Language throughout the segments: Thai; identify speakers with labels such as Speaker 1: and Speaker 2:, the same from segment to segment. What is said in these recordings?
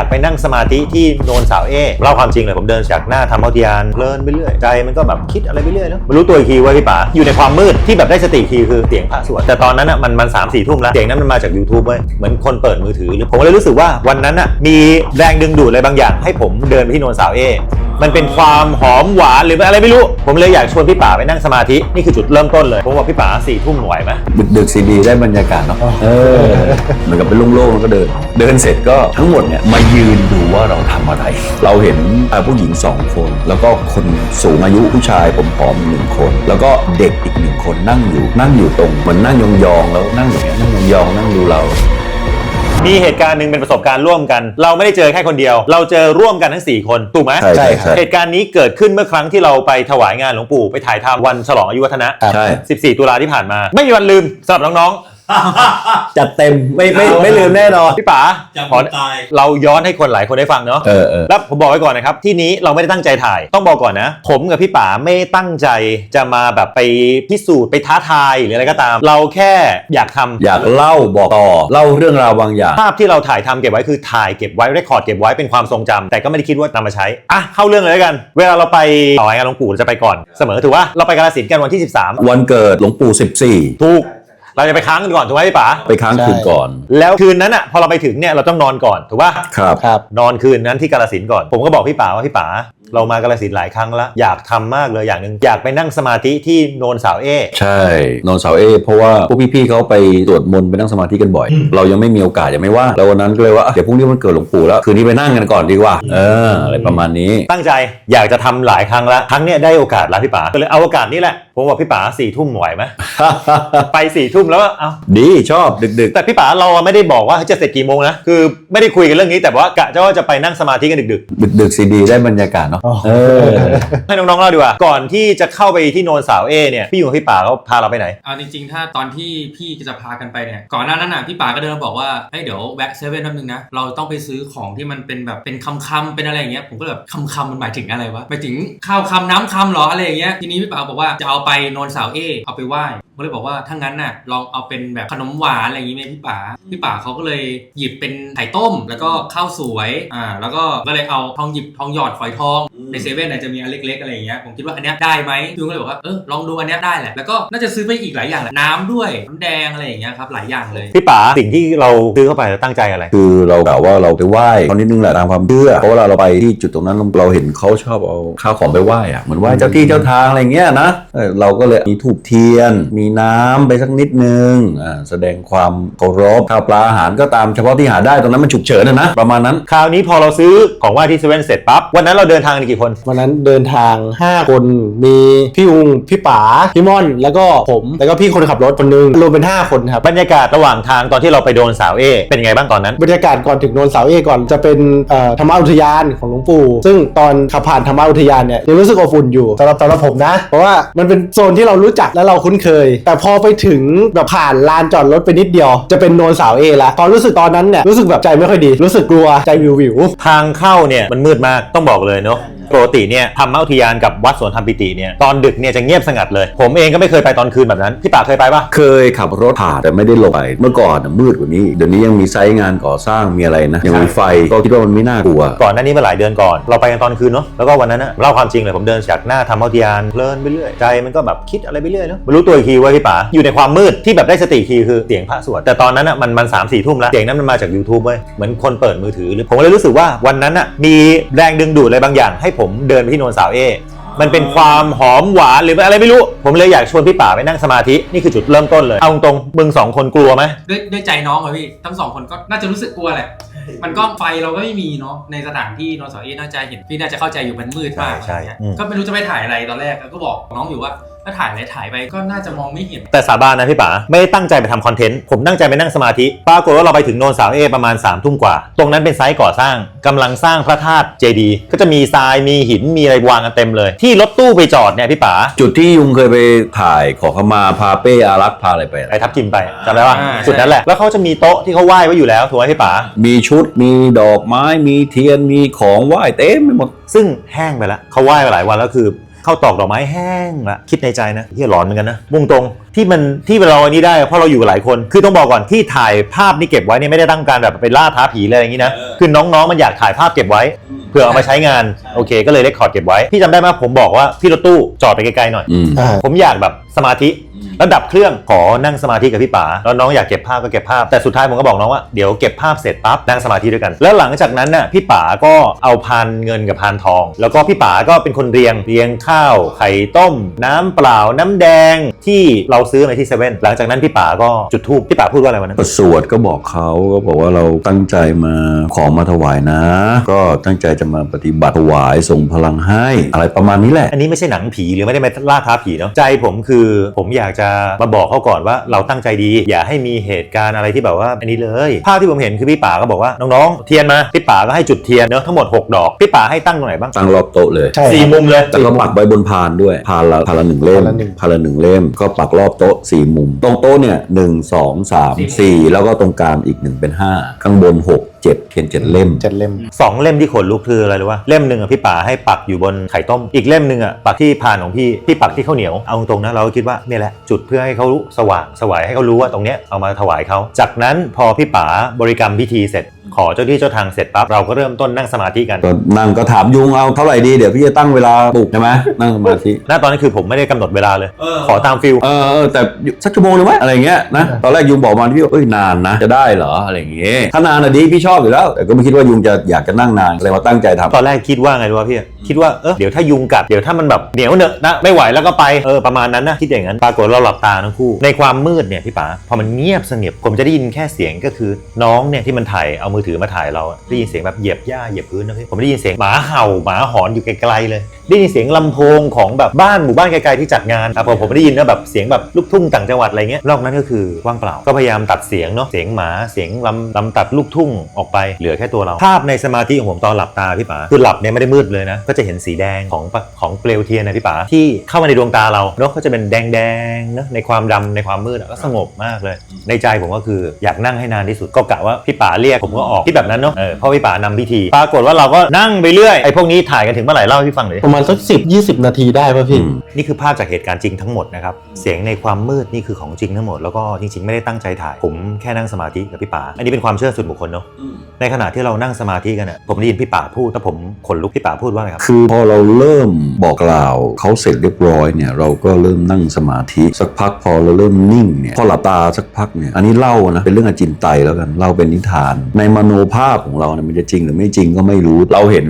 Speaker 1: ากไปนั่งสมาธิที่โนนสาวเอเล่าความจริงเลยผมเดินจากหน้าธรรมอุทยานเพลินไปเรื่อยใจมันก็แบบคิดอะไรไปเรื่อยเนาะไม่รู้ตัวอีกทีว่าพี่ป๋าอยู่ในความมืดที่แบบได้สติอีกทีคือเสียงพระสวดแต่ตอนนั้นอะมันมันสามสี่ทุ่มแล้วเสียงนั้นมันมาจาก YouTube เว้ยเหมือนคนเปิดมือถือหรือผมเลยรู้สึกว่าวันนั้นอะมีแรงดึงดูดอะไรบางอย่าง ให้ผมเดินไปที่โนนสาวเอมันเป็นความหอมหวานหรืออะไรไม่รู้ ผมเลยอยากชวนพี่ป๋าไปนั่งสมาธินี่คือจุดเริ่มต้นเลยผมบอกพี่ป๋าสี่ทุ่มไหวไหม
Speaker 2: ดึกดึกซีดีได้บรรยากาศเนาะเออเหมือนกับเป็นโล่งๆแล้วก็เดิน เดินเสร็จก็ทั้งหมดเนี่ยมายืนดูว่าเราทำอะไร เราเห็นอ่าผู้หญิงสองคน แล้วก็คนสูงอายุผู้ชายผมผอมๆหนึ่งคน แล้วก็เด็กอีกหนึ่งคนนั่งอยู่ นั่งอยู่ตรงเหมือนนั่งยองๆแล้วนั่งอย่างเงี้ยนั่งยองๆนั่งดูเรา
Speaker 1: มีเหตุการณ์หนึ่งเป็นประสบการณ์ร่วมกัน เราไม่ได้เจอแค่คนเดียว เราเจอร่วมกันทั้ง 4 คนถูกไหม
Speaker 2: ใช่ใช่ใช่
Speaker 1: เหตุการณ์นี้เกิดขึ้นเมื่อครั้งที่เราไปถวายงานหลวงปู่ไปถ่ายทำวันฉลองอายุวัฒนะ
Speaker 2: ใช่
Speaker 1: 14 ตุลาที่ผ่านมา ไม่มีวันลืมสำหรับน้อง
Speaker 2: จัดเต็มไม่ไม่ไม่ลืมแน่นอน
Speaker 1: ๆพี่ป๋า
Speaker 3: จำ
Speaker 1: ขอ
Speaker 3: ตาย
Speaker 1: เราย้อนให้คนหลายคนได้ฟังเนาะ
Speaker 2: เออเออ
Speaker 1: แล้วผมบอกไว้ก่อนนะครับ ที่นี้เราไม่ได้ตั้งใจถ่าย ต้องบอกก่อนนะ ผมกับพี่ป๋าไม่ได้ตั้งใจจะมาแบบไปพิสูจน์ไปท้าทายหรืออะไรก็ตาม เราแค่อยากทำ
Speaker 2: อยากเล่าบอกต่อเล่าเรื่องราวบางอย่าง
Speaker 1: ภาพที่เราถ่ายทำเก็บไว้คือถ่ายเก็บไว้เรคคอร์ดเก็บไว้เป็นความทรงจำแต่ก็ไม่ได้คิดว่านำมาใช้ อะ เข้าเรื่องเลยแล้วกัน เวลาเราไปต่อยงานหลวงปู่เราจะไปก่อน เสมอถือว่าเราไปกาลสินธุ์กันวันที่
Speaker 2: วันเกิดหลวงปู่
Speaker 1: 13ถูก เราจะไปค้างกันก่อนถูกไหมพี่ป๋า
Speaker 2: 14ไปค้างคืนก่อน
Speaker 1: แล้วคืนนั้นอะพอเราไปถึงเนี่ยเราต้องนอนก่อนถูกป่ะ
Speaker 2: ครับ
Speaker 4: ครับ
Speaker 1: นอนคืนนั้นที่กาลสินธุ์ก่อน ผมก็บอกพี่ป๋าว่าพี่ป๋าเรามากาลสินธุ์หลายครั้งแล้วอยากทำมากเลยอย่างหนึ่งอยากไปนั่งสมาธิที่โนนสาวเอ
Speaker 2: ใช่ นอนเสาเอเพราะว่าพวกพี่ๆเขาไปสวดมนต์ไปนั่งสมาธิกันบ่อย เรายังไม่มีโอกาสยังไม่ว่างแล้ววันนั้นก็เลยว่าอะเดี๋ยวพรุ่งนี้มันเกิดหลวงปู่แล้วคืนนี้ไปนั่งกันก่อนดีกว่า เอออะไรประมาณนี้
Speaker 1: ตั้งใจอยากจะทำหลายครั้งแล้วครั้งเนี้ยได้โอกาสแล้วพี่ป๋าก็เลยเอาโอกาสนี้แหละ ผมบอกพี่ป๋าสี่ทุ่มไหวไหมไปสี่ทุ่มแล้วก็เอา
Speaker 2: ดีชอบดึก
Speaker 1: แต่พี่ป๋าเราไม่ได้บอกว่าจะเสร็จกี่โมงนะ คือไม่ได้คุยกันเรื่องนี้แต่ว่ากะจะว่าจะไปนั่งสมาธิกันดึก
Speaker 2: ๆ ดึกๆซีดีได้บรรยากาศเนาะ
Speaker 4: อ๋อ
Speaker 2: เออ
Speaker 1: ๆให้น้องๆเล่าดีกว่า ก่อนที่จะเข้าไปที่โนนสาวเอเนี่ยพี่อยู่กับพี่ป๋าเขาพาเราไปไหน
Speaker 3: เอาจริงๆ ถ้าตอนที่พี่จะพากันไปเนี่ยก่อนหน้านั้นน่ะพี่ป๋าก็เดินมาบอกว่าให้ยเดี๋ยวแวะเซเว่นแป๊บนึงนะเราต้องไปซื้อของที่มันเป็นแบบเป็นคำคำๆเป็นอะไรอย่างเงี้ยผมก็แบบคำคำๆมันหมายถึงอะไรวะหมายถึงข้าวคำน้ำคำเหรออะไรอย่างเงี้ยทีนี้พี่ป๋าบอกว่าจะเอาไปโนนสาวเอเอาไปไหว้ ผมเลยบอกว่าถ้างั้นน่ะลองเอาเป็นแบบขนมหวานอะไรอย่างงี้ไหมพี่ป๋าพี่ป๋าเขาก็เลยหยิบเป็นไข่ต้ม แล้วก็ข้าวสวยอ่าแล้วก็ก็เลยเอาทองหยิบทองหยอดฝอยทองในเซเว่นอาจจะมีอันเล็กๆอะไรอย่างเงี้ยผมคิดว่าอันเนี้ยได้ไหมพี่ก็เลยบอกว่าเออลองดูอันเนี้ยได้แหละแล้วก็น่าจะซื้อไปอีกหลายอย่างแหละน้ำด้วยน้ำแดงอะไรอย่างเงี้ยครับหลายอย่างเลย
Speaker 1: พี่ป๋าสิ่งที่เราซื้อเข้าไปเราตั้งใจอะไร
Speaker 2: คือเรากล่าวว่าเราไปไหว้เขานิดนึงแหละตามความเชื่อเพราะเวลาเราไปที่จุดตรงนั้นเราเห็นเขาชอบเอาข้าวของไปไหว้อะเหมือนไหว้เจ้าที่เจ้าทางอะไรเงี้ยนะเออเราก็เลยมีถูกเทียนมีน้ำไปสักนิดนึงอ่าแสดงความเคารพข้าวปลาอาหารก็ตามเฉพาะที่หาได้ตรงนั้นมันฉุกเฉินนะนะ ประมาณนั้น
Speaker 1: คราวนี้พอเราซื้อของไหว้ที่เซเว่นเสร็จปั๊บ วันนั้นเราเดินทางกันกี่คน
Speaker 4: วันนั้นเดินทาง 5 คนมีพี่อุงพี่ป๋าพี่ม่อน แล้วก็ผมแล้วก็พี่คนขับรถคนหนึงรวมเป็น 5 คนครับ
Speaker 1: บรรยากาศระหว่างทางตอนที่เราไปโดนสาวเอเป็นยังไงบ้างตอนนั้น
Speaker 4: บรรยากาศก่อนถึงโนนเสาเอก่อนจะเป็นเอ่อธรรมอุทยานของหลวงปู่ ซึ่งตอนขับผ่านธรรมอุทยานเนี่ยยังรู้สึกอบอุ่นอยู่สำหรับสำหรับผมนะ เพราะว่ามันเป็นโซนที่เรารู้จักและเราคุ้นเคยแต่พอไปถึงแบบผ่านลานจอดรถไปนิดเดียว จะเป็นโนนสาวเอแล้วพอรู้สึกตอนนั้นเนี่ยรู้สึกแบบใจไม่ค่อยดี รู้สึกกลัวใจวิววิว
Speaker 1: ทางเข้าเนี่ยมันมืดมากต้องบอกเลยเนาะ ปกติเนี่ยธรรมอุทยานกับวัดสวนธรรมปิติเนี่ยตอนดึกเนี่ยจะเงียบสงัดเลย ผมเองก็ไม่เคยไปตอนคืนแบบนั้นพี่ป่าเคยไปปะ
Speaker 2: เคยขับรถผ่านแต่ไม่ได้ลงไปเมื่อก่อนน่ะมืดกว่านี้ เดี๋ยวนี้ยังมีไซต์งานก่อสร้างมีอะไรนะยังมีไฟก็คิดว่ามันไม่น่ากลัว
Speaker 1: ก่อนหน้านี้มาหลายเดือนก่อน เราไปกันตอนคืนเนาะแล้วก็วันนั้นอะเล่าความจริงเลยผมเดินจากหน้าธรรมอุทยานเพลินไปเรื่อยใจมันก็แบบคิดอะไรไปเรื่อยเนาะไม่รู้ตัวอีกทีว่าพี่ป๋าอยู่ในความมืดที่แบบได้สติอีกทีคือเสียงพระสวดแต่ตอนนั้นอะมันมันสามสี่ทุ่มแล้วเสียงนั้นมันมาจาก YouTube เว้ยเหมือนคนเปิดมือถือหรือผมเลยรู้สึกว่าวันนั้นอะมีแรงดึงดูดอะไรบางอย่างให้ผมเดินไปที่โนนสาวเอ มันเป็นความหอมหวานหรืออะไรไม่รู้ ผมเลยอยากชวนพี่ป๋าไปนั่งสมาธิ นี่คือจุดเริ่มต้นเลย เอาตรงๆมึงสองคนกลัวไหม
Speaker 3: ด้วยด้วยใจน้องอะพี่ทั้งสองคนก็น่าจะรู้สึกกลัวแหละ มันก็ไฟเราก็ไม่มีเนาะในสถานที่นอนเสาเอน่าจะเห็นพี่น่าจะเข้าใจอยู่มันมืดมาก
Speaker 1: ใช่
Speaker 3: อะไรเงี้ย
Speaker 1: อืม
Speaker 3: ก็ไม่รู้จะไปถ่ายอะไรตอนแรกก็บอกน้องอยู่ว่า ถ้าถ่ายอะไรถ่ายไปก็น่าจะมองไม่เห็น
Speaker 1: แต่สาบานนะพี่ป๋าไม่ได้ตั้งใจไปทำคอนเทนต์ ผมตั้งใจไปนั่งสมาธิ ปรากฏว่าเราไปถึงโนนสาวเอประมาณ3ามทุ่มกว่า ตรงนั้นเป็นไซต์ก่อสร้างกำลังสร้างพระธาตุเจดีย์ก็จะมีทรายมีหินมีอะไรวางกันเต็มเลย ที่รถตู้ไปจอดเนี่ยพี่ป๋า
Speaker 2: จุดที่ยุงเคยไปถ่ายขอขมาพาเป้อารักษ์พาอะไรไป
Speaker 1: ไอ้ทับทิมไปจำได้ป่ะ
Speaker 3: อ่า
Speaker 1: จุดนั้นแหละแล้วเขาจะมีโต๊ะที่เขาไหว้ไว้อยู่แล้วถูกไหมพี่ป๋า
Speaker 2: มีชุดมีดอกไม้มีเทียนมีของไหว้เต็มไปหมด
Speaker 1: ซึ่งแห้งไปแล้วเขาไหว้มาหลายวันแล้วคือ เข้าตอกดอกไม้แห้งละคิดในใจนะที่หลอนเหมือนกันนะมุ่งตรงที่มันที่เราอันนี้ได้เพราะเราอยู่กับหลายคน คือต้องบอกก่อนที่ถ่ายภาพนี่เก็บไว้เนี่ยไม่ได้ตั้งการแบบไปล่าท้าผีอะไรอย่างนี้นะคือน้องๆมันอยากถ่ายภาพเก็บไว้เพื่อเอามาใช้งานโอเค ก็เลยได้คอร์ดเก็บไว้พี่จำได้ไหมผมบอกว่าพี่รถตู้จอดไปไกลๆหน่อย
Speaker 2: อืม
Speaker 4: อ่า
Speaker 1: ผมอยากแบบสมาธิ แล้วดับเครื่องขอนั่งสมาธิกับพี่ป๋าแล้วน้องอยากเก็บภาพก็เก็บภาพแต่สุดท้ายผมก็บอกน้องว่าเดี๋ยวเก็บภาพเสร็จปั๊บนั่งสมาธิด้วยกัน แล้วหลังจากนั้นน่ะพี่ป๋าก็เอาพานเงินกับพานทอง แล้วก็พี่ป๋าก็เป็นคนเรียงเรียงข้าวไข่ต้ม น้ำเปล่าน้ำแดงที่เราซื้อมาที่เซเว่นหลังจากนั้นพี่ป๋าก็จุดธูปพี่ป๋าพูดว่าอะไรวันนั้น
Speaker 2: ก็สวดก็บอกเขาก็บอกว่าเราตั้งใจมาของมาถวายนะ ก็ตั้งใจจะมาปฏิบัติถวายส่งพลังให้ อะไรประมาณนี้แหละ
Speaker 1: อันนี้ไม่ใช่หนังผีหรือไม่ได้มาล่าท้าผีเนาะใจผมคือผมอยากจะมาบอกเขาก่อนว่าเราตั้งใจดี อย่าให้มีเหตุการณ์อะไรที่แบบว่าอันนี้เลย ภาพที่ผมเห็นคือพี่ป๋าก็บอกว่าน้องๆเทียนมาพี่ป๋าก็ให้จุดเทียนเนาะทั้งหมด 6 ดอกพี่ป๋าให้ตั้งตรงไหนบ้าง
Speaker 2: ตั้งรอบโต๊ะเลย
Speaker 4: ใช่
Speaker 1: สี่มุมเลย
Speaker 2: แล้วก็ปักไว้บนพานด้วยพานละพานละหนึ่งเล่ม
Speaker 4: พานละหนึ่ง
Speaker 2: พานละหนึ่งเล่มก็ปักรอบโต๊ะสี่มุม ตรงโต๊ะเนี่ยหนึ่งสองสามสี่แล้วก็ตรงกลางอีกหนึ่งเป็นห้าข้างบนหกเจ็ดเทียนเจ็ดเล่ม
Speaker 4: เจ็ดเล่ม
Speaker 1: สองเล่มที่ขนลุกคืออะไรรู้ว่าเล่มหนึ่งอะพี่ป๋าให้ปักอยู่บนไข่ต้ม อีกเล่มหนึ่งอะปักที่พานของพี่พี่ปักที่ข้าวเหนียวเอาตรงๆนะเราก็คิดว่าเนี่ยแหละจุดเพื่อให้เขารู้สว่างสวายให้เขารู้ว่าตรงเนี้ยเอามาถวายเขาจากนั้นพอพี่ป๋าบริกรรมพิธีเสร็จ ขอเจ้าที่เจ้าทางเสร็จปั๊บเราก็เริ่มต้นนั่งสมาธิกัน
Speaker 2: ก็นั่งก็ถามยุงเอาเท่าไหร่ดีเดี๋ยวพี่จะตั้งเวลาปลุกใช่ไหมนั่งสมาธิ
Speaker 1: ณตอนนั้นคือผมไม่ได้กำหนดเวลาเลยขอตามฟิล
Speaker 2: เออเออแต่สักชั่วโมงหรือไหมอะไรเงี้ยนะตอนแรกยุงบอกมาพี่ว่าเอ้ยนานนะ จะได้เหรออะไรอย่างเงี้ยถ้านานอะดีพี่ชอบอยู่แล้วแต่ก็ไม่คิดว่ายุงจะอยากจะนั่งนานเลยมาตั้งใจทำ
Speaker 1: ตอนแรกคิดว่าไงรู้ป่ะพี่ คิดว่าเออเดี๋ยวถ้ายุงกัดเดี๋ยวถ้ามันแบบเหนียวเนอะนะไม่ไหวแล้วก็ไปเออประมาณนั้นนะคิดอย่างนั้นปรากฏเราหลับตาทั้งคู่ ในความมืดเนี่ยพี่ป๋าพอมันเงียบสงบผมจะได้ยินแค่เสียงก็คือ น้องเนี่ยที่มันถ่ายเอามือถือมาถ่ายเราได้ยินเสียงแบบเหยียบหญ้าเหยียบพื้นนะพี่ผมได้ยินเสียงหมาเห่าหมาหอนอยู่ไกลๆเลยได้ยินเสียงลำโพงของแบบบ้านหมู่บ้านไกลๆที่จัดงานครับผมได้ยินนะแบบเสียงแบบลูกทุ่งต่างจังหวัดอะไรเงี้ยนอกนั้นก็คือว่างเปล่าก็พยายามตัดเสียงเนาะเสียงหมาเสียงลำลำตัดลูกทุ่งออกไปเหลือแค่ตัวเราภาพในสมาธิของผมตอนหลับตาพี่ป๋าคือหลับเนี่ยไม่ได้มืดเลยนะก็จะเห็นสีแดงของปะของเปลวเทียนนะพี่ป๋าที่เข้ามาในดวงตาเราเนาะก็จะเป็นแดงๆเนาะในความดำในความมืดอะก็สงบมากเลย ในใจผมก็คืออยากนั่งให้นานที่สุดก็กะว่าพี่ป๋าเรียกผมก็ออกที่แบบนั้นเนาะเออเพราะพี่ป๋านำพิธี ปรากฏว่าเราก็นั่งไปเรื่อยไอ้พวกนี้ถ่ายกันถึงเมื่อไหร่เล่าให้พี่ฟังหน่อยดิ
Speaker 4: ประมาณสักสิบยี่สิบนาทีได้ป่ะพี่
Speaker 2: อืม
Speaker 1: นี่คือภาพจากเหตุการณ์จริงทั้งหมดนะครับเสียงในความมืดนี่คือของจริงทั้งหมดแล้วก็จริงๆไม่ได้ตั้งใจถ่าย ผมแค่นั่งสมาธิกับพี่ป๋าอันนี้เป็นความเชื่อส่วนบุคคลเนาะในขณะที่เรานั่งสมาธิกันน่ะผมได้ยินพี่ป๋าพูดแต่ผมขนลุกพี่ป๋าพูดว่าไงครับ
Speaker 2: คือพอเราเริ่มบอกกล่าวเขาเสร็จเรียบร้อยเนี่ยเราก็เริ่มนั่งสมาธิสักพักพอเราเริ่มนิ่งเนี่ยพอหลับตาสักพักเนี่ยอันนี้เล่านะเป็นเรื่องอจินไตยแล้วกันเล่าเป็นนิทาน ในมโนภาพของเราเนี่ยมันจะจริงหรือไม่จริงก็ไม่รู้ เราเห็น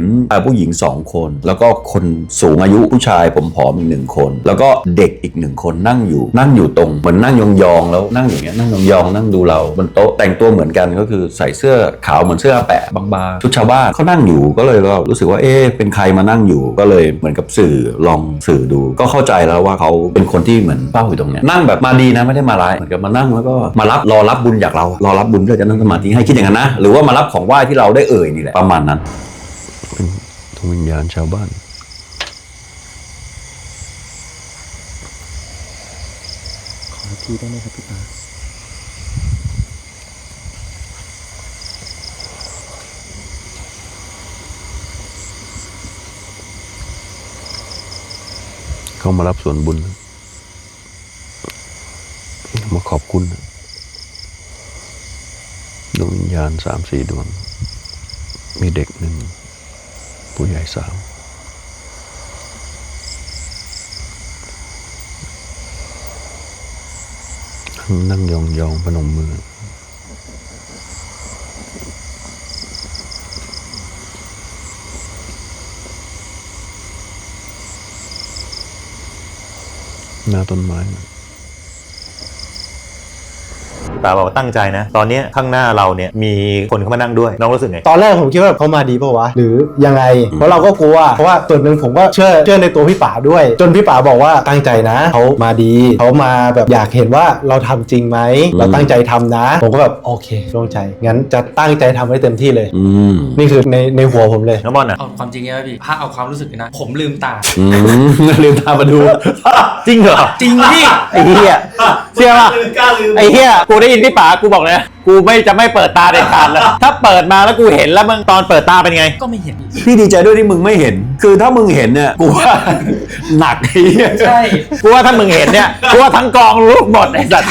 Speaker 2: ผู้หญิงสองคน แล้วก็คนสูงอายุผู้ชายผมผอมอีกหนึ่งคน แล้วก็เด็กอีกหนึ่งคนนั่งอยู่ นั่งอยู่ตรงเหมือนนั่งยองๆแล้วนั่งอย่างเงี้ยนั่งยองๆนั่งดูเราบนโต๊ะแต่งตัวเหมือนกันก็คือใส่เสื้อขาวเหมือนเสื้อแปะบางๆชุดชาวบ้านเขานั่งอยู่ก็เลยก็รู้สึกว่าเอ๊ะเป็นใครมานั่งอยู่ก็เลยเหมือนกับสื่อลองสื่อดู ก็เข้าใจแล้วว่าเขาเป็นคนที่เหมือนเฝ้าอยู่ตรงเนี้ยนั่งแบบมาดีนะไม่ได้มาร้ายเหมือนกับมานั่งแล้วก็มารับรอรับบุญจากเรา รอรับบุญเพื่อจะนั่งสมาธิให้คิดอย่างนั้นนะหรือว่ามารับของไหว้ที่เราได้เอ่ยนี่แหละประมาณนั้นเป็นดวงวิญญาณชาวบ้าน เขามารับส่วนบุญ มาขอบคุณดวงวิญญาณสามสี่ดวง มีเด็กหนึ่ง ผู้ใหญ่สามนั่งยองๆพนมมือ หน้าต้นไม้
Speaker 1: พี่ ป๋าบอกว่าตั้งใจนะ ตอนเนี้ยข้างหน้าเราเนี่ยมีคนเข้ามานั่งด้วยน้องรู้สึกไง
Speaker 4: ตอนแรกผมคิดว่าเขามาดีเปล่าวะหรือยังไง เพราะเราก็กลัวเพราะว่าส่วนหนึ่งผมก็เชื่อเชื่อในตัวพี่ป๋าด้วย จนพี่ป๋าบอกว่าตั้งใจนะเขามาดีเขามาแบบอยากเห็นว่าเราทำจริงไหมเราตั้งใจทำนะ ผมก็แบบโอเคโล่งใจงั้นจะตั้งใจทำให้เต็มที่เลย
Speaker 2: อืม
Speaker 4: นี่คือในในหัวผมเลย
Speaker 1: น้องบอลอะ
Speaker 3: เอาความจริงไงพี่ถ้าเอาความรู้สึกเลยนะ ผมลืมตา
Speaker 2: อืมลืมตามาดู
Speaker 1: จริงเหรอ
Speaker 3: จริงพี่
Speaker 1: ไอ้เหี้ย เชื่อป่ะไอ้เหี้ยกูได้ยินพี่ป๋ากูบอกเลยนะ กูกูไม่จะไม่เปิดตาเด็ดขาดเลยถ้าเปิดมาแล้วกูเห็นแล้วมึงตอนเปิดตาเป็นไง
Speaker 3: ก็ไม่เห็น
Speaker 2: พี่ดีใจด้วยที่มึงไม่เห็น คือถ้ามึงเห็นเนี่ยกูว่าหนักไอ้เหี้ย
Speaker 3: ใช่
Speaker 1: กูว่าถ้ามึงเห็นเนี่ยกูว่าทั้งกองลูกหมดไอ้สัตว์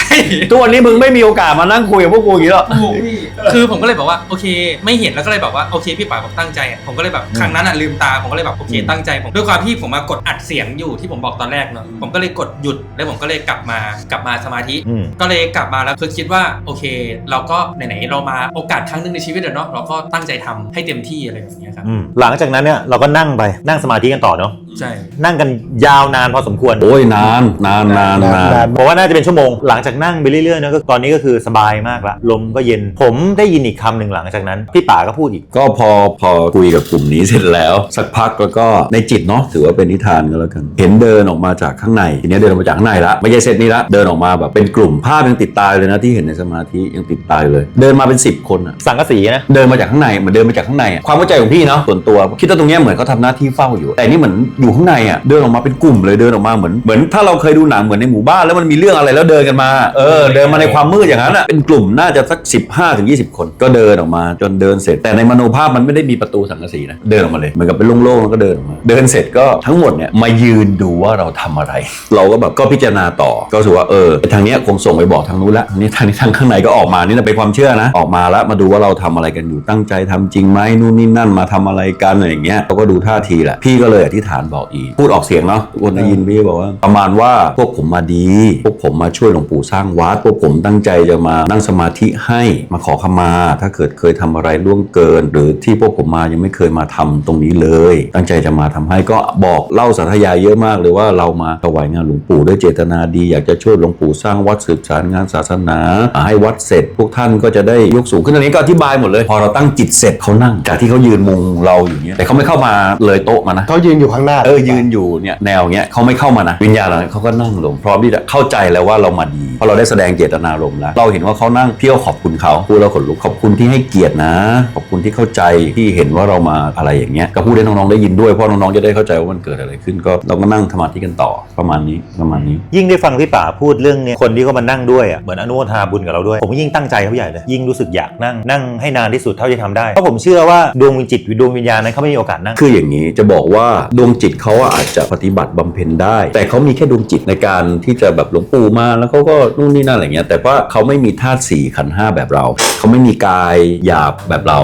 Speaker 2: ทุกวันนี้มึงไม่มีโอกาสมานั่งคุยกับพวกกูอย่างนี้หรอก
Speaker 3: ถูกพี่คือผมก็เลยบอกว่าโอเค ไม่เห็นแล้วก็เลยแบบว่าโอเคพี่ป๋าบอกตั้งใจอะผมก็เลยแบบครั้งนั้นอะลืมตาผมก็เลยแบบโอเคตั้งใจผมด้วยความที่ผมมากดอัดเสียงอยู่ที่ผมบอกตอนแรกเนาะผมก็เลยกดหยุดแล้วผมก็เลยกลับมากลับมาสมาธิ
Speaker 1: อืม
Speaker 3: ก็เลยกลับมาแล้วคือคิดว่าโอเค เราก็ไหนๆเรามาโอกาสครั้งหนึ่งในชีวิตเนาะเราก็ตั้งใจทำให้เต็มที่อะไรแบบนี้ครับ
Speaker 1: หลังจากนั้นเนี่ยเราก็นั่งไปนั่งสมาธิกันต่อเนาะ
Speaker 3: ใช่
Speaker 1: นั่งกันยาวนานพอสมควร
Speaker 2: โอ้ยนานนานนานนาน
Speaker 4: นาน
Speaker 1: ผมว่าน่าจะเป็นชั่วโมงหลังจากนั่งไปเรื่อยๆเนอะก็ตอนนี้ก็คือสบายมากละลมก็เย็นผมได้ยินอีกคำหนึ่งหลังจากนั้น พี่ป๋าก็พูดอีก
Speaker 2: ก็พอพอคุยกับกลุ่มนี้เสร็จแล้ว สักพักแล้วก็ในจิตเนาะถือว่าเป็นนิทานก็แล้วกัน เห็นเดินออกมาจากข้างในทีนี้เดินออกมาจากข้างในละไม่ใช่เซตนี้ละเดินออกมาแบบเป็นกลุ่มภาพยังติดตาอยู่เลยนะที่เห็นในสมาธิยังติดตาอยู่เลย เดินมาเป็น 10 คนอะ
Speaker 1: สังกะสีนะ
Speaker 2: เดินมาจากข้างในเหมือนเดินมาจากข้างในอะความเข้าใจของพี่เนาะส่วนตัวคิดว่าตรงเนี้ยเหมือนเขาทำหน้าที่เฝ้าอยู่ แต่นี่เหมือนอยูู่่ข้างในอะเดินออกมาเป็นกลุ่มเลยเดินออกมาเหมือนเหมือนถ้าเราเคยดูหนังเหมือนในหมู่บ้านแล้วมันมีเรื่องอะไรแล้วเดินกันมาเออเดินมาในความมืดอย่างนั้นอะเป็นกลุ่มน่าจะสัก 15ถึง20 คน ก็เดินออกมาจนเดินเสร็จ แต่ในมโนภาพมันไม่ได้มีประตูสังกะสีนะเดินออกมาเลยเหมือนกับเป็นโล่งๆแล้วก็เดินออกมา เดินเสร็จก็ทั้งหมดเนี่ยมายืนดูว่าเราทำอะไร เราก็แบบก็พิจารณาต่อก็รู้ว่าเออทางเนี้ยคงส่งไปบอกทางนู้นละนี้ทางนี้ทางข้างในก็ออกมานี่นะเป็นความเชื่อนะ ออกมาแล้วมาดูว่าเราทำอะไรกันอยู่ตั้งใจทำจริงไหมนู่นนี่นั่นมาทำอะไรกันอะไรอย่างเงี้ยเราก็ดูท่าทีแหละพี่ก็เลยอธิษฐานบอกอีก พูดออกเสียงเนาะทุกคนได้ยินพี่บอกว่า ประมาณว่าพวกผมมาดี พวกผมมาช่วยหลวงปู่สร้างวัด พวกผมตั้งใจจะมานั่งสมาธิให้มาขอขมา ถ้าเกิดเคยทำอะไรล่วงเกิน หรือที่พวกผมมายังไม่เคยมาทำตรงนี้เลย ตั้งใจจะมาทำให้ก็บอกเล่าสาธยายเยอะมากเลยว่าเรามาถวายงานหลวงปู่ด้วยเจตนาดี อยากจะช่วยหลวงปู่สร้างวัดสืบสานงานศาสนาอ่าให้วัดเสร็จ พวกท่านก็จะได้ยกสูงขึ้นอันนี้ก็อธิบายหมดเลย พอเราตั้งจิตเสร็จเขานั่งจากที่เขายืนมุงเราอยู่เนี้ยแต่เขาไม่เข้ามาเลยโต๊ะมานะ
Speaker 4: เขายืนอยู่ข้างหน้า
Speaker 2: เออยืนอยู่เนี่ยแนวเนี้ยเขาไม่เข้ามานะวิญญาณเหล่านั้นเขาก็นั่งลงพร้อมที่จะเข้าใจแล้วว่าเรามาดีเพราะเราได้แสดงเจตนารมณ์แล้วเราเห็นว่าเขานั่งพี่ก็ขอบคุณเขาพูดแล้วขนลุกขอบคุณที่ให้เกียรตินะ ขอบคุณที่เข้าใจที่เห็นว่าเรามาอะไรอย่างเงี้ยก็พูดให้น้องๆได้ยินด้วยเพราะน้องๆจะได้เข้าใจว่ามันเกิดอะไรขึ้นก็เราก็นั่งสมาธิกันต่อประมาณนี้ประมาณนี้
Speaker 1: ยิ่งได้ฟังพี่ป๋าพูดเรื่องเนี้ยคนที่เขามานั่งด้วยอะเหมือนอนุโมทนาบุญกับเราด้วย ผมก็ยิ่งตั้งใจเขาใหญ่เลยยิ่งรู้สึกอยากนั่งนั่งให้นานที่สุดเท่าที่ทำได้เพราะผมเชื่อว่าดวงวิญจิตหรือดวงวิญญาณนั้นเขาไม่มีโอกาสนั่ง
Speaker 2: คืออย่างนี้จะบอกว่าดวงจิตเขาอาจจะปฏิบัติบำเพ็ญได้ แต่เขามีแค่ดวงจิตในการที่จะแบบหลวงปู่มาแล้วเขาก็นู่นนี่นั่นอะไรเงี้ยแต่ว่าเขาไม่มีธาตุสี่ขันห้าแบบเรา เขาไม่มีกายหยาบแบบเรา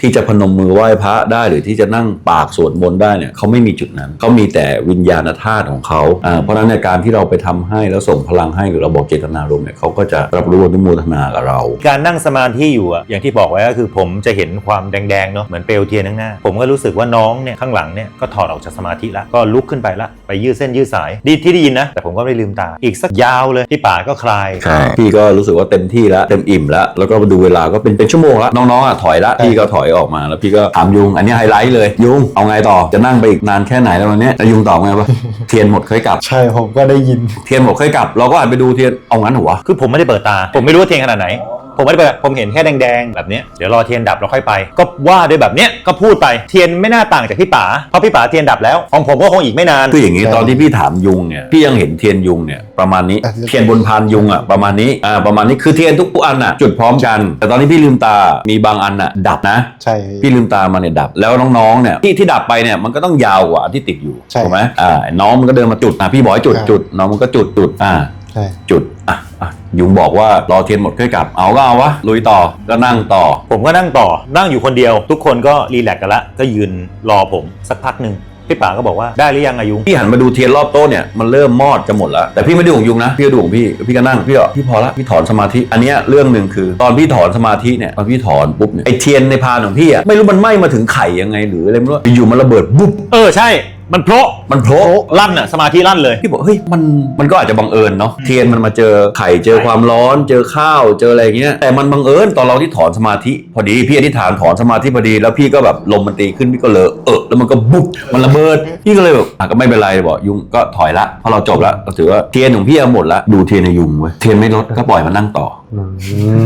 Speaker 2: ที่จะพนมมือไหว้พระได้หรือที่จะนั่งปากสวดมนต์ได้เนี่ยเขาไม่มีจุดนั้นเขามีแต่วิญญาณธาตุของเขาอ่าเพราะนั้นในการที่เราไปทำให้แล้วส่งพลังให้หรือเราบอกเจตนารมณ์เนี่ยเขาก็จะรับรู้อนุโมทนากับเรา
Speaker 1: การนั่งสมาธิอยู่อะอย่างที่บอกไว้ก็คือผมจะเห็นความแดงๆเนาะเหมือนเปลวเทียนข้างหน้า ผมก็รู้สึกว่าน้องเนี่ยข้างหลังเนี่ยก็ถอดออกจากสมาธิละก็ลุกขึ้นไปละไปยืดเส้นยืดสายดีที่ได้ยินนะ แต่ผมก็ไม่ลืมตา อีกสักยาวเลยพี่ป่าก็คลาย
Speaker 2: ใช่พี่ก็รู้สึกว่าเต็มที่แล้วเต็มอิ่มแล้วแล้วก็มาดูเวลาก็เป็นเป็นชั่วโมงแล้วน้องๆอะถอยละพี่ก็ถอยออกมาแล้วพี่ก็ถามยุง อันนี้ไฮไลท์เลยยุงเอาไงต่อจะนั่งไปอีกนานแค่ไหนแล้ววันเนี้ยแล้วยุงตอบไงวะเทียนหมดเคยกลับ
Speaker 4: ใช่ผมก็ได้ยิน
Speaker 2: เทียนหมดเคยกลับ เราก็หันไปดูเทียนเอางั้นเหรอวะ
Speaker 1: คือผมไม่ได้เปิดตา ผมไม่รู้ว่าเทียนขนาดไหน ผมไม่ได้เปิดผมเห็นแค่แดงๆแบบเนี้ยเดี๋ยวรอเทียนดับเราค่อยไป ก็ว่าด้วยแบบเนี้ยก็พูดไปเทียนไม่น่าต่างจากพี่ป๋าเพราะพี่ป๋าเทียนดับแล้วของผมก็คงอีกไม่นาน
Speaker 2: คืออย่างนี้
Speaker 4: ใช่
Speaker 2: ตอนที่พี่ถามยุงเนี่ยพี่ยังเห็นเทียนยุงเนี่ยประมาณนี้
Speaker 4: อะ
Speaker 2: เทียนบนพานยุงอะประมาณนี้อ่าประมาณนี้คือเทียนทุกอันอะจุดพร้อมกัน แต่ตอนที่พี่ลืมตามีบางอันอะดับนะ
Speaker 4: ใช่
Speaker 2: พี่ลืมตามาเนี่ยดับแล้วน้องๆเนี่ยที่ที่ดับไปเนี่ยมันก็ต้องยาวกว่าอันที่ติดอยู่
Speaker 4: ใช่
Speaker 2: ถูกไหมอ่าน้องมันก็เดินมาจุดอะพี่บอกให้จุด
Speaker 4: ใช่
Speaker 2: จุดน้องมันก็จุดจุดอ่า
Speaker 4: ใช่
Speaker 2: จุดอะอะยุงบอกว่ารอเทียนหมดค่อยกลับ เอาก็เอาวะ ลุยต่อ ก็นั่งต่อ
Speaker 1: ผมก็นั่งต่อ นั่งอยู่คนเดียว ทุกคนก็รีแลกซ์กันละ ก็ยืนรอผมสักพักหนึ่งพี่ป๋าก็บอกว่าได้หรือยังอายุ
Speaker 2: พี่หันมาดูเทียนรอบโต๊ะเนี่ยมันเริ่มมอดจะหมดแล้วแต่พี่ไม่ได้ห่วงยุงนะพี่ก็ดูของพี่พี่ก็นั่งพี่ก็พี่พอละพี่ถอนสมาธิอันเนี้ยเรื่องหนึ่งคือ ตอนพี่ถอนสมาธิเนี่ยตอนพี่ถอนปุ๊บเนี่ยไอเทียนในพานของพี่อะไม่รู้มันไหม้มาถึงไข่ยังไงหรืออะไรไม่รู้อยู่ๆมันระเบิดบุ๊บ
Speaker 1: เออใช่ มันโพะ
Speaker 2: มันโผล่
Speaker 1: ลั่นอะสมาธิลั่นเลย
Speaker 2: พี่บอกเฮ้ยมันมันก็อาจจะบังเอิญเนาะเทียนมันมาเจอไข่เจอความร้อน เจอข้าวเจออะไรอย่างเงี้ยแต่มันบังเอิญตอนเราที่ถอนสมาธิพอดีพี่อธิษฐานถอนสมาธิพอดีแล้วพี่ก็แบบลมมันตีขึ้นพี่ก็เลยเออแล้วมันก็บุ๊บมันระเบิดพี่ก็เลยแบบอะก็ไม่เป็นไรบอกยุงก็ถอยละเพราะเราจบละก็ถือว่าเทียนของพี่เอาหมดละดูเทียนในยุงเว้ยเทียนไม่ลดก็ปล่อยมันนั่งต่อ
Speaker 4: อื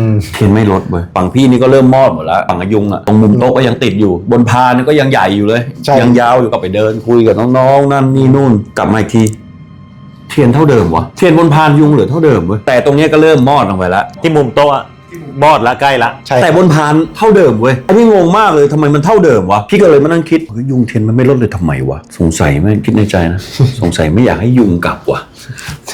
Speaker 4: ม
Speaker 2: เทียนไม่ลดเว้ยฝั่งพี่นี่ก็เริ่มมอดหมดแล้วฝั่งอายุงอะตรงมุมโต๊ะก็ยังติดอยู่ บนพานนี่ก็ยังใหญ่อยู่เลย
Speaker 4: ใช่
Speaker 2: ยังยาวอยู่ก็ไปเดินคุยกับน้องๆนั่นนี่นู่นกลับมาอีกทีเทียนเท่าเดิมวะเทียนบนพานยุงเหลือเท่าเดิมเว้ยแต่ตรงเนี้ยก็เริ่มมอดลงไปแล้ว
Speaker 1: ที่มุมโต๊ะอะบอดละใกล้ละ
Speaker 4: ใช่
Speaker 2: แต่บนพานเท่าเดิมเว้ยไอ้พี่งงมากเลยทำไมมันเท่าเดิมวะพี่ก็เลยมานั่งคิดเฮ้ยยุงเทียนมันไม่ลดเลยทำไมวะสงสัยไหมคิดในใจนะ สงสัยไม่อยากให้ยุงกลับว่ะ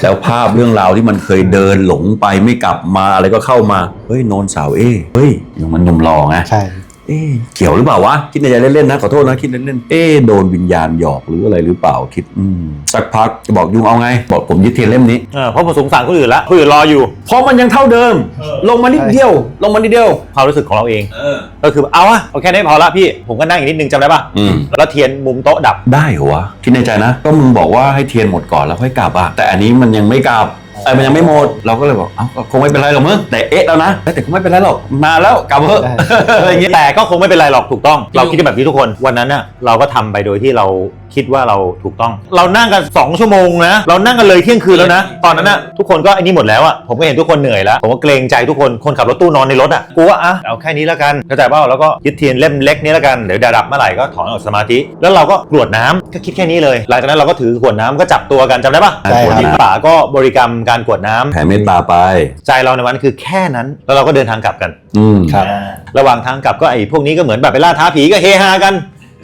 Speaker 2: แล้วภาพเรื่องราวที่มันเคยเดินหลงไปไม่กลับมาอะไรก็เข้ามาเฮ้ยโนนสาวเอ้เฮ้ยยุงมันหนุ่มหล่อไง
Speaker 4: ใช่
Speaker 2: เอ๊ะเกี่ยวหรือเปล่าวะคิดในใจเล่นๆนะขอโทษนะคิดเล่นๆเอ๊ะโดนวิญญาณหยอกหรืออะไรหรือเปล่าคิดอืมสักพักจะบอกยุงเอาไง บอกผมยึดเทียนเล่มนี้
Speaker 1: เออเพราะผมสงสารคนอื่นละคนอื่นรออยู่
Speaker 2: เพราะมันยังเท่าเดิม ลงมานิดเดียว ลงมานิดเดียว
Speaker 1: ความรู้สึกของเราเองก็คือเอาอะโอเคได้พอละพี่ผมก็นั่งอีกนิดนึงจำได้ปะ
Speaker 2: อืม
Speaker 1: แล้วเทียนมุมโต๊ะดับ
Speaker 2: ได้เหรอวะคิดในใจนะ ก็มึงบอกว่าให้เทียนหมดก่อนแล้วค่อยกลับอะแต่อันนี้มันยังไม่กลับ ไอ้ยมันยังไม่หมด เราก็เลยบอกเอ้าก็คงไม่เป็นไรหรอกมึงแต่เอ๊ะแล้วนะแต่คงไม่เป็นไรหรอกมาแล้วกลับเถอะ
Speaker 4: ใช่
Speaker 2: อะไรอย่างเงี้ย
Speaker 1: แต่ก็คงไม่เป็นไรหรอกถูกต้อง เราคิดกันแบบนี้ทุกคนวันนั้นน่ะเราก็ทำไปโดยที่เรา คิดว่าเราถูกต้อง เรานั่งกัน 2 ชั่วโมงนะ เรานั่งกันเลยเที่ยงคืนแล้วนะ ตอนนั้นน่ะทุกคนก็ไอ้นี่หมดแล้วอะผมก็เห็นทุกคนเหนื่อยแล้ว ผมก็เกรงใจทุกคนคนขับรถตู้นอนในรถอะกูว่าอะเอาแค่นี้แล้วกันเข้าใจเปล่าแล้วก็ยึดเทียนเล่มเล็กนี้แล้วกันเดี๋ยวดับเมื่อไหร่ก็ถอนออกสมาธิ แล้วเราก็กรวดน้ำก็คิดแค่นี้เลย หลังจากนั้นเราก็ถือขวดน้ำก็จับตัวกันจำได้ปะ
Speaker 4: ใช่ครับ
Speaker 1: ที่ป่าก็บริกรรมการกรวดน้ำ
Speaker 2: แผ่เมตตาไป
Speaker 1: ใจเราในวันนั้นคือแค่นั้นแล้วเราก็เดินทางกลับกัน
Speaker 2: อืม
Speaker 4: ครับ
Speaker 1: ระหว่างทางกลับก็ไอ้พวกนี้ก็เหมือนแบบไปล่าท้าผีก็เฮฮากัน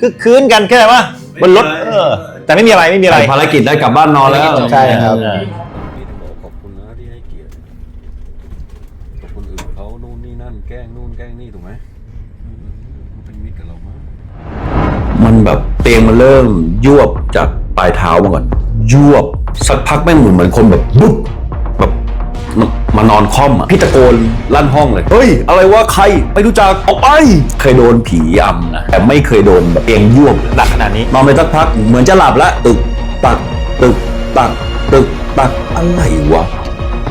Speaker 1: คือคืนกันแค่ไหนวะบนรถเออแต่ไม่มีอะไรไม่มีอะไร
Speaker 2: ภารกิจได้กลับบ้านนอนแล้ว
Speaker 4: ใช่ครับ
Speaker 1: เออ
Speaker 2: พี่ต้องบอกขอบคุณนะที่ให้เกียรติกับคนอื่นเขานู่นนี่นั่นแกล้งนู่นแกล้งนี่ถูกไหมอืมมันเป็นมิตรกับเรามาก มันแบบเตียงมันเริ่มยวบจากปลายเท้ามาก่อน ยวบสักพักแม่งเหมือนเหมือนคนแบบบุ๊บแบบ มานอนค่อมอะพี่ตะโกนลั่นห้องเลย เฮ้ย อะไรวะใครไม่รู้จักออกไป เคยโดนผีอำนะแต่ไม่เคยโดนแบบเตียงยวบ
Speaker 1: หนักขนาดนี้
Speaker 2: นอนไปสักพักเหมือนจะหลับแล้วตึกตักตึกตักตึกตักอะไรวะ